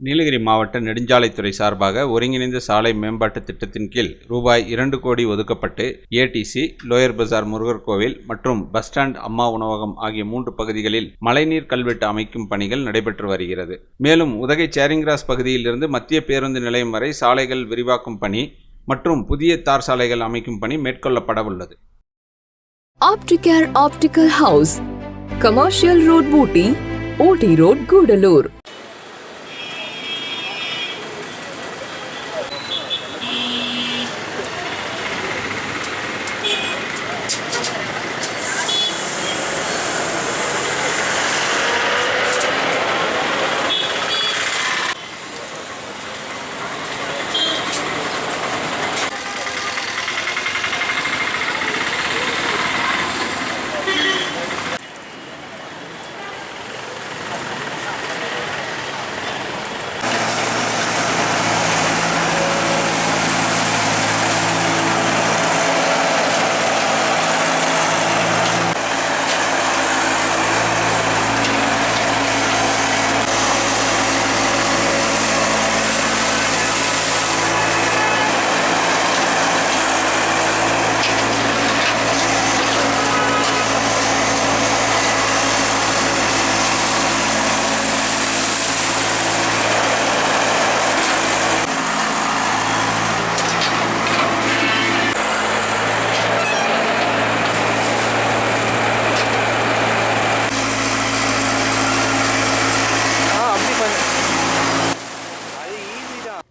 நீலகிரி மாவட்ட நெடுஞ்சாலைத்துறை சார்பாக ஒருங்கிணைந்த சாலை மேம்பாட்டு திட்டத்தின் கீழ் ரூபாய் இரண்டு கோடி ஒதுக்கப்பட்டு ஏடிசி லோயர் பஜார் முருகர் கோவில் மற்றும் பஸ் ஸ்டாண்ட் அம்மா உணவகம் ஆகிய மூன்று பகுதிகளில் மழைநீர் கல்வெட்டு அமைக்கும் பணிகள் நடைபெற்று வருகிறது. மேலும் உதகை சேரிங்கிராஸ் பகுதியிலிருந்து மத்திய பேருந்து நிலையம் வரை சாலைகள் விரிவாக்கும் பணி மற்றும் புதிய தார் சாலைகள் அமைக்கும் பணி மேற்கொள்ளப்பட உள்ளது. Opticare Optical House, Commercial Ooty Ooty OT Road